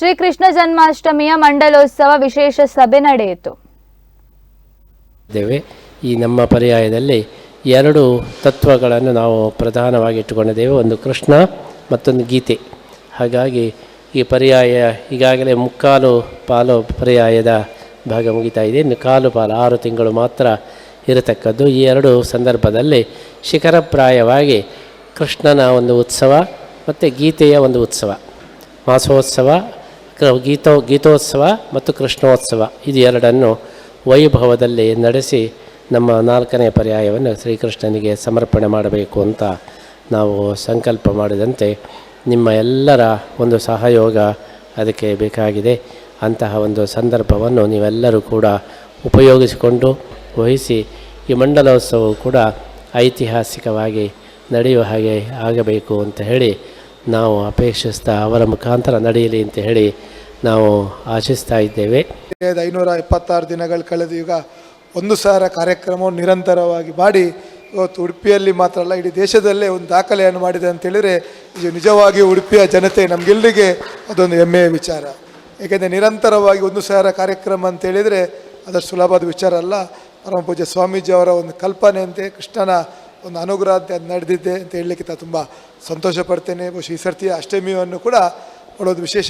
ಶ್ರೀಕೃಷ್ಣ ಜನ್ಮಾಷ್ಟಮಿಯ ಮಂಡಲೋತ್ಸವ ವಿಶೇಷ ಸಭೆ ನಡೆಯಿತು. ಈ ನಮ್ಮ ಪರ್ಯಾಯದಲ್ಲಿ ಎರಡು ತತ್ವಗಳನ್ನು ನಾವು ಪ್ರಧಾನವಾಗಿ ಇಟ್ಟುಕೊಂಡಿದ್ದೇವೆ. ಒಂದು ಕೃಷ್ಣ, ಮತ್ತೊಂದು ಗೀತೆ. ಹಾಗಾಗಿ ಈ ಪರ್ಯಾಯ ಈಗಾಗಲೇ ಮುಕ್ಕಾಲು ಪಾಲು ಪರ್ಯಾಯದ ಭಾಗ ಮುಗಿತಾ ಇದೆ. ಇನ್ನು ಕಾಲು ಪಾಲು, ಆರು ತಿಂಗಳು ಮಾತ್ರ ಇರತಕ್ಕದ್ದು. ಈ ಎರಡು ಸಂದರ್ಭದಲ್ಲಿ ಶಿಖರಪ್ರಾಯವಾಗಿ ಕೃಷ್ಣನ ಒಂದು ಉತ್ಸವ ಮತ್ತು ಗೀತೆಯ ಒಂದು ಉತ್ಸವ, ಮಾಸೋತ್ಸವ ಗೀತೋ, ಗೀತೋತ್ಸವ ಮತ್ತು ಕೃಷ್ಣೋತ್ಸವ ಇದು ಎರಡನ್ನು ವೈಭವದಲ್ಲಿ ನಡೆಸಿ ನಮ್ಮ ನಾಲ್ಕನೇ ಪರ್ಯಾಯವನ್ನು ಶ್ರೀಕೃಷ್ಣನಿಗೆ ಸಮರ್ಪಣೆ ಮಾಡಬೇಕು ಅಂತ ನಾವು ಸಂಕಲ್ಪ ಮಾಡಿದಂತೆ ನಿಮ್ಮ ಎಲ್ಲರ ಒಂದು ಸಹಯೋಗ ಅದಕ್ಕೆ ಬೇಕಾಗಿದೆ. ಅಂತಹ ಒಂದು ಸಂದರ್ಭವನ್ನು ನೀವೆಲ್ಲರೂ ಕೂಡ ಉಪಯೋಗಿಸಿಕೊಂಡು ವಹಿಸಿ ಈ ಮಂಡಲೋತ್ಸವವು ಕೂಡ ಐತಿಹಾಸಿಕವಾಗಿ ನಡೆಯುವ ಹಾಗೆ ಆಗಬೇಕು ಅಂತ ಹೇಳಿ ನಾವು ಅಪೇಕ್ಷಿಸ್ತಾ ಅವರ ಮುಖಾಂತರ ನಡೆಯಲಿ ಅಂತ ಹೇಳಿ ನಾವು ಆಶಿಸ್ತಾ ಇದ್ದೇವೆ. ಐನೂರ ಎಪ್ಪತ್ತಾರು ದಿನಗಳು ಕಳೆದು ಈಗ ಒಂದು ಸಾವಿರ ಕಾರ್ಯಕ್ರಮವನ್ನು ನಿರಂತರವಾಗಿ ಮಾಡಿ, ಇವತ್ತು ಉಡುಪಿಯಲ್ಲಿ ಮಾತ್ರ ಅಲ್ಲ, ಇಡೀ ದೇಶದಲ್ಲೇ ಒಂದು ದಾಖಲೆಯನ್ನು ಮಾಡಿದೆ ಅಂತ ಹೇಳಿದರೆ ಇದು ನಿಜವಾಗಿ ಉಡುಪಿಯ ಜನತೆ ನಮಗೆಲ್ಲರಿಗೆ ಅದೊಂದು ಹೆಮ್ಮೆಯ ವಿಚಾರ. ಏಕೆಂದರೆ ನಿರಂತರವಾಗಿ ಒಂದು ಸಾವಿರ ಕಾರ್ಯಕ್ರಮ ಅಂತ ಹೇಳಿದರೆ ಅದಷ್ಟು ಸುಲಭದ ವಿಚಾರ ಅಲ್ಲ. ಪರಮ ಸ್ವಾಮೀಜಿ ಅವರ ಒಂದು ಕಲ್ಪನೆಯಂತೆ ಕೃಷ್ಣನ ಒಂದು ಅನುಗ್ರಹ ಅಂತ ಅದು ನಡೆದಿದೆ ಅಂತ ಹೇಳಲಿಕ್ಕೆ ತುಂಬ ಸಂತೋಷ ಪಡ್ತೇನೆ ಬಹುಶಃ ಈ ಸರ್ತಿಯ ಅಷ್ಟಮಿಯನ್ನು ಕೂಡ ನೋಡೋದು ವಿಶೇಷ